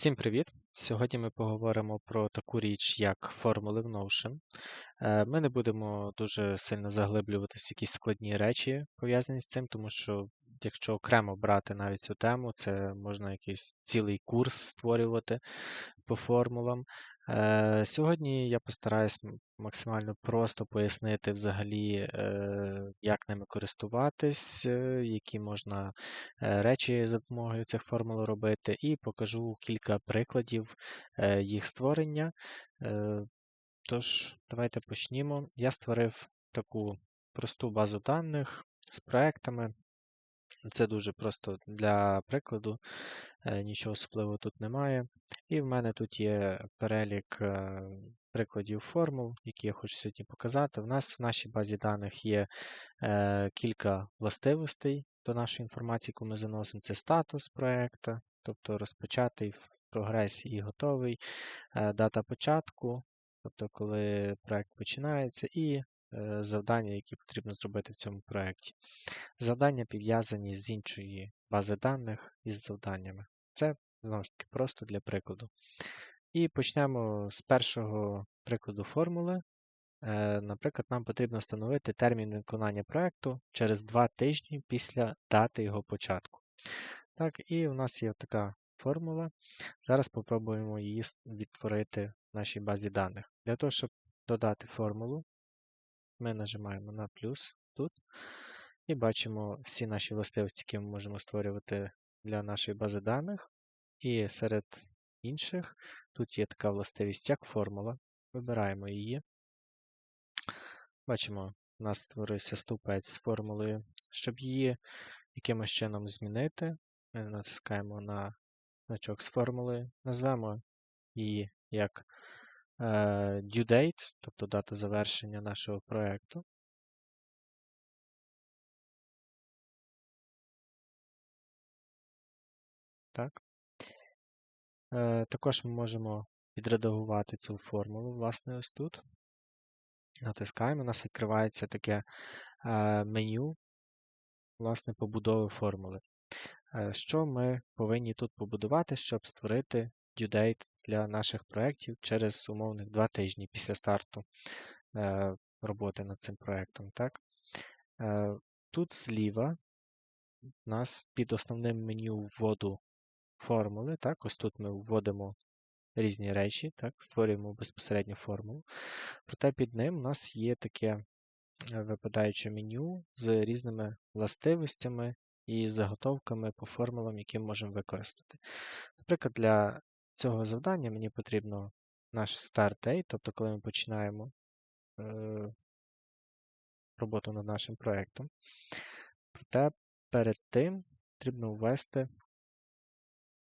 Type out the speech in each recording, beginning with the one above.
Всім привіт! Сьогодні ми поговоримо про таку річ, як формули в Notion. Е, Ми не будемо дуже сильно заглиблюватися в якісь складні речі пов'язані з цим, тому що якщо окремо брати навіть цю тему, це можна якийсь цілий курс створювати по формулам. Е, Сьогодні я постараюсь максимально просто пояснити взагалі, е, як ними користуватись, е, які можна речі за допомогою цих формул робити, і покажу кілька прикладів їх створення. Тож, давайте почнімо. Я створив таку просту базу даних з проектами. Це дуже просто для прикладу, е, нічого особливого тут немає. І в мене тут є перелік е, прикладів формул, які я хочу сьогодні показати. В нас в нашій базі даних є е, кілька властивостей до нашої інформації, яку ми заносимо. Це статус проекту, тобто розпочатий в прогресі і готовий, дата початку, тобто коли проект починається, і завдання, які потрібно зробити в цьому проєкті. Завдання пов'язані з іншої бази даних із завданнями. Це знову ж таки просто для прикладу. І почнемо з першого прикладу формули. Е, Наприклад, нам потрібно встановити термін виконання проєкту через 2 тижні після дати його початку. Так, і у нас є така формула. Зараз спробуємо її відтворити в нашій базі даних. Для того, щоб додати формулу, ми нажимаємо на плюс тут і бачимо всі наші властивості, які ми можемо створювати для нашої бази даних. І серед інших тут є така властивість, як формула. Вибираємо її. Бачимо, у нас створився стовпець з формулою. Щоб її якимось чином змінити, ми натискаємо на значок з формулою, назвемо її як due date, тобто дата завершення нашого проєкту. Так. Е, також ми можемо відредагувати цю формулу, власне, ось тут. Натискаємо, у нас відкривається таке е, меню, власне, побудови формули. Е, Що ми повинні тут побудувати, щоб створити due date для наших проєктів через умовних два тижні після старту е, роботи над цим проєктом. Так? Е, Тут зліва у нас під основним меню вводу формули. Так? Ось тут ми вводимо різні речі, так? створюємо безпосередньо формулу. Проте під ним у нас є таке е, випадаюче меню з різними властивостями і заготовками по формулам, які ми можемо використати. Наприклад, для цього завдання мені потрібно наш start date, тобто коли ми починаємо е, роботу над нашим проєктом. Проте перед тим потрібно ввести,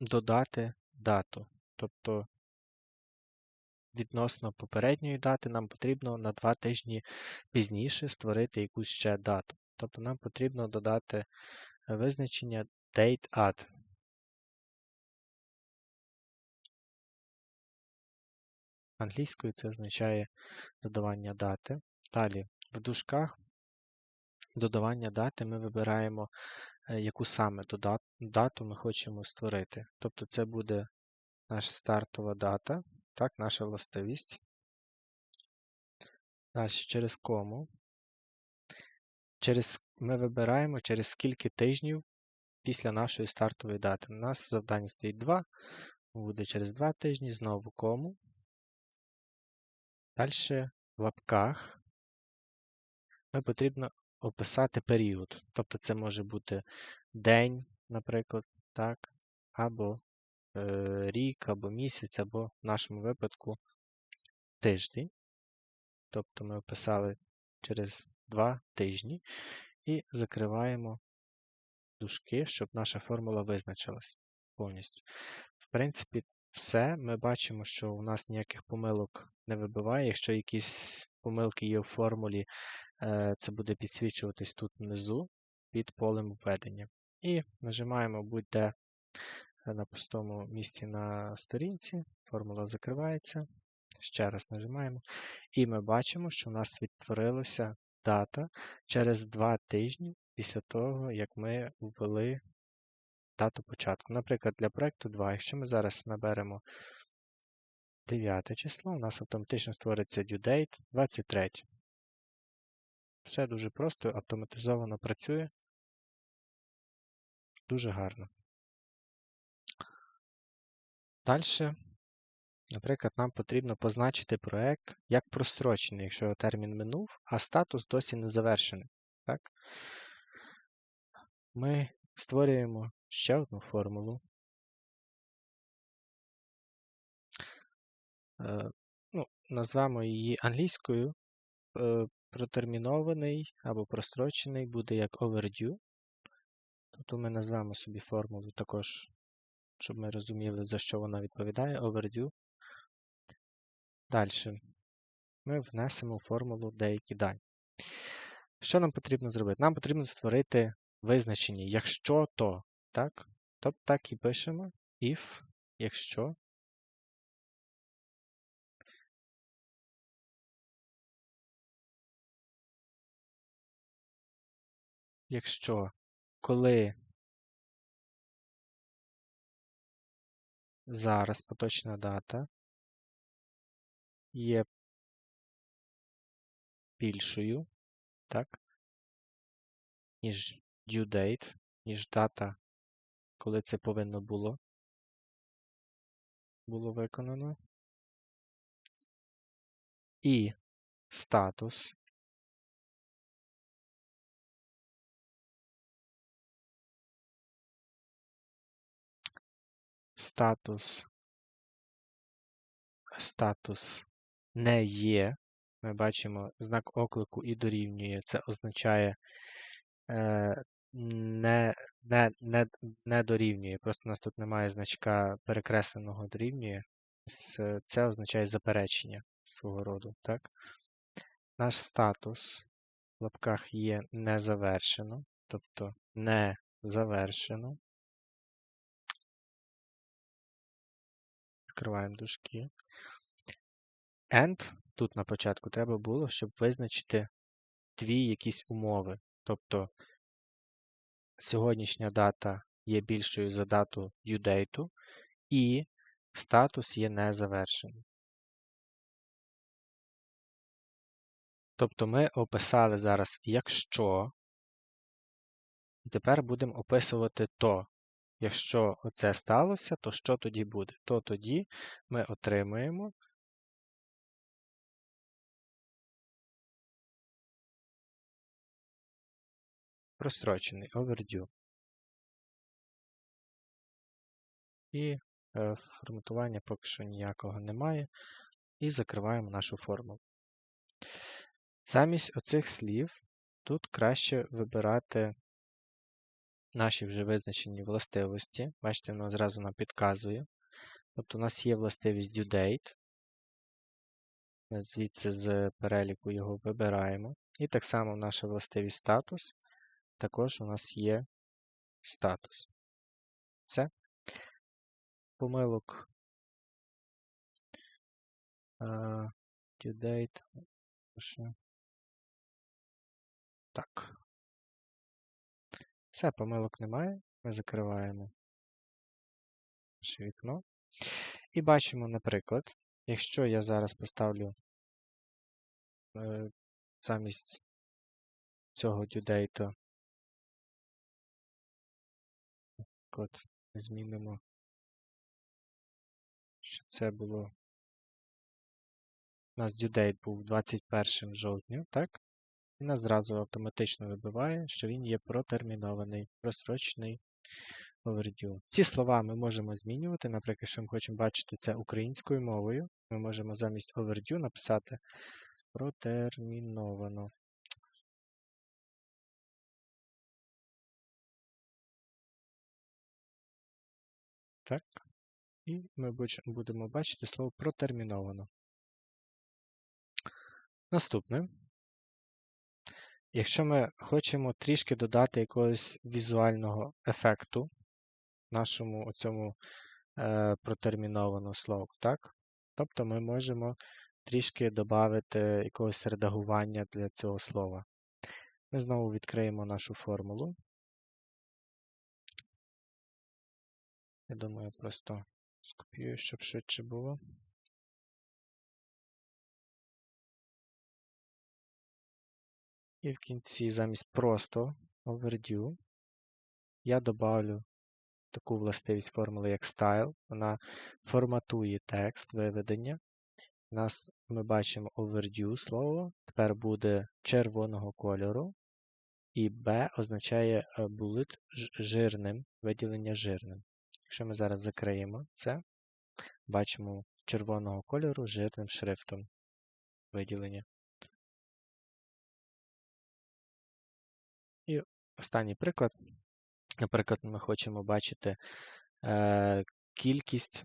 додати дату. Тобто відносно попередньої дати нам потрібно на два тижні пізніше створити якусь ще дату. Тобто нам потрібно додати визначення date add. Англійською це означає додавання дати. Далі в дужках додавання дати ми вибираємо, е, яку саме дату ми хочемо створити. Тобто це буде наша стартова дата, так, наша властивість. Далі через кому. Через, ми вибираємо, через скільки тижнів після нашої стартової дати. У нас завдання стоїть 2, буде через 2 тижні, знову кому. Далі в лапках ми потрібно описати період. Тобто це може бути день, наприклад, так, або е, рік, або місяць, або в нашому випадку тиждень. Тобто ми описали через 2 тижні і закриваємо дужки, щоб наша формула визначилась повністю. В принципі, все. Ми бачимо, що у нас ніяких помилок не вибиває. Якщо якісь помилки є в формулі, е, це буде підсвічуватись тут внизу під полем введення. І нажимаємо будь-де на пустому місці на сторінці. Формула закривається. Ще раз нажимаємо. І ми бачимо, що у нас відтворилася дата через 2 тижні після того, як ми ввели дату початку. Наприклад, для проєкту 2, якщо ми зараз наберемо 9 число, у нас автоматично створиться due date 23. Все дуже просто, автоматизовано працює. Дуже гарно. Далі, наприклад, нам потрібно позначити проєкт як прострочений, якщо його термін минув, а статус досі не завершений. Так? Ми створюємо ще одну формулу. Е, ну, Назвемо її англійською. Е, протермінований або прострочений буде як overdue. Тобто ми назвемо собі формулу також, щоб ми розуміли, за що вона відповідає, overdue. Далі ми внесемо в формулу деякі дані. Що нам потрібно зробити? Нам потрібно створити визначення, якщо то, так? Тобто так і пишемо if, якщо. Якщо коли зараз поточна дата є більшою, так, ніж due date, ніж дата, коли це повинно було було виконано. І статус статус статус не є. Ми бачимо знак оклику і дорівнює. Це означає е, не не, не, не дорівнює. Просто у нас тут немає значка перекресленого дорівнює. Це означає заперечення свого роду. так? Наш статус в лапках є не завершено, тобто не завершено. Відкриваємо дужки. And тут на початку треба було, щоб визначити дві якісь умови. Тобто сьогоднішня дата є більшою за дату due і статус є незавершений. Тобто ми описали зараз якщо, і тепер будемо описувати то. Якщо оце сталося, то що тоді буде? То тоді ми отримуємо прострочений overdue. І е, форматування поки що ніякого немає. І закриваємо нашу формулу. Замість оцих слів тут краще вибирати наші вже визначені властивості. Бачите, воно зразу нам підказує. Тобто у нас є властивість due date. Ми звідси з переліку його вибираємо. І так само наша властивість статус. Також у нас є статус. Все. Помилок. Uh, due date. Так. Все, помилок немає. Ми закриваємо наше вікно. І бачимо, наприклад, якщо я зараз поставлю е, замість цього due наприклад, змінимо, що це було. У нас date був 21 жовтня, так? І нас зразу автоматично вибиває, що він є протермінований, просрочений overdue. Ці слова ми можемо змінювати. Наприклад, якщо ми хочемо бачити це українською мовою, ми можемо замість overdue написати протерміновано. Так. І ми будемо бачити слово протерміновано. Наступне. Якщо ми хочемо трішки додати якогось візуального ефекту нашому цьому е, протермінованому слову, так? Тобто ми можемо трішки додати якогось редагування для цього слова. Ми знову відкриємо нашу формулу. Я думаю, просто скопіюю, щоб швидше було. І в кінці замість просто overdue я добавлю таку властивість формули, як style. Вона форматує текст виведення. У нас ми бачимо overdue слово, тепер буде червоного кольору. І B означає е, bullet жирним, виділення жирним. Якщо ми зараз закриємо це, бачимо червоного кольору жирним шрифтом виділення. І останній приклад. Наприклад, ми хочемо бачити е, кількість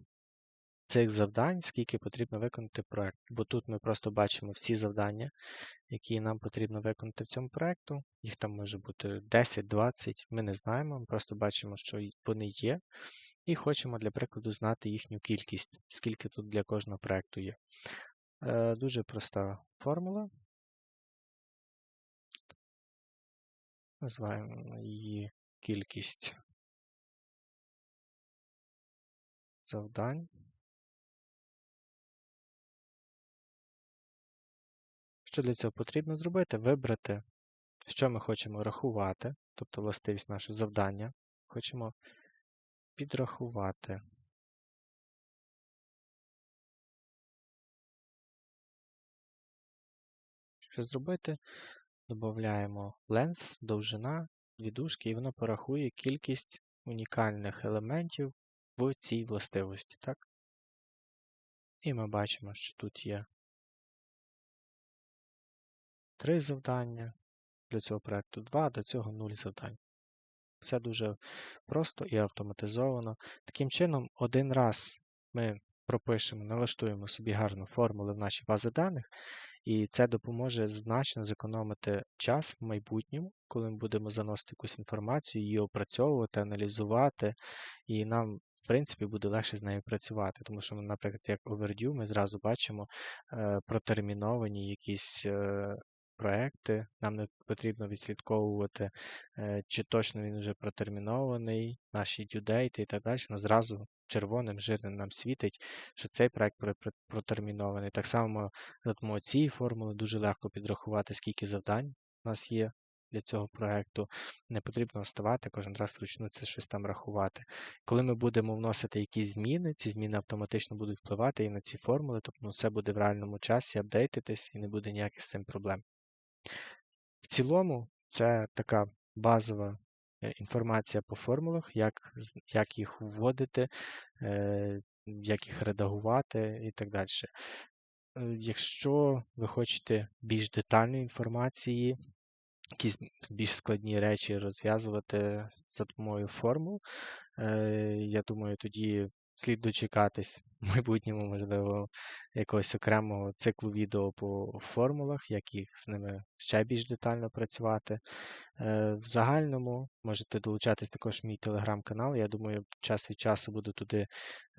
цих завдань, скільки потрібно виконати проект. Бо тут ми просто бачимо всі завдання, які нам потрібно виконати в цьому проєкту. Їх там може бути 10-20, ми не знаємо, ми просто бачимо, що вони є. І хочемо, для прикладу, знати їхню кількість, скільки тут для кожного проєкту є. Е, Дуже проста формула. Називаємо її кількість завдань. Що для цього потрібно зробити? Вибрати, що ми хочемо рахувати, тобто властивість наше завдання. Хочемо підрахувати. Що зробити? Додаємо length, довжина, дві дужки, і воно порахує кількість унікальних елементів в цій властивості. так? І ми бачимо, що тут є три завдання для цього проєкту, два, до цього нуль завдань. Все дуже просто і автоматизовано. Таким чином, один раз ми пропишемо, налаштуємо собі гарну формулу в нашій базі даних, і це допоможе значно зекономити час в майбутньому, коли ми будемо заносити якусь інформацію, її опрацьовувати, аналізувати, і нам, в принципі, буде легше з нею працювати. Тому що, наприклад, як overdue, ми зразу бачимо е, протерміновані якісь е, проекти. Нам не потрібно відслідковувати, е, чи точно він вже протермінований, наші дюдейти і так далі. Воно зразу червоним, жирним нам світить, що цей проект протермінований. Так само за цієї формули дуже легко підрахувати, скільки завдань у нас є. Для цього проекту не потрібно вставати, кожен раз вручну це щось там рахувати. Коли ми будемо вносити якісь зміни, ці зміни автоматично будуть впливати і на ці формули, тобто ну, все буде в реальному часі апдейтитись і не буде ніяких з цим проблем. В цілому, це така базова е, інформація по формулах, як як їх вводити, е, як їх редагувати і так далі. Е, якщо ви хочете більш детальної інформації, якісь більш складні речі розв'язувати за допомогою формул, я думаю, тоді слід дочекатись в майбутньому, можливо, якогось окремого циклу відео по формулах, як їх з ними ще більш детально працювати. Е, в загальному можете долучатись також в мій телеграм-канал. Я думаю, час від часу буду туди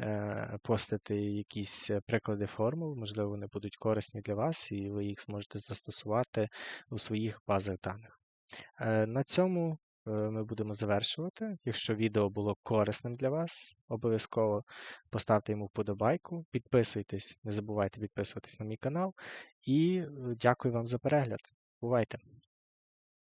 е, постити якісь приклади формул, можливо, вони будуть корисні для вас, і ви їх зможете застосувати у своїх базах даних. Е, на цьому Е, ми будемо завершувати. Якщо відео було корисним для вас, обов'язково поставте йому вподобайку, підписуйтесь, не забувайте підписуватись на мій канал. І е, дякую вам за перегляд. Бувайте!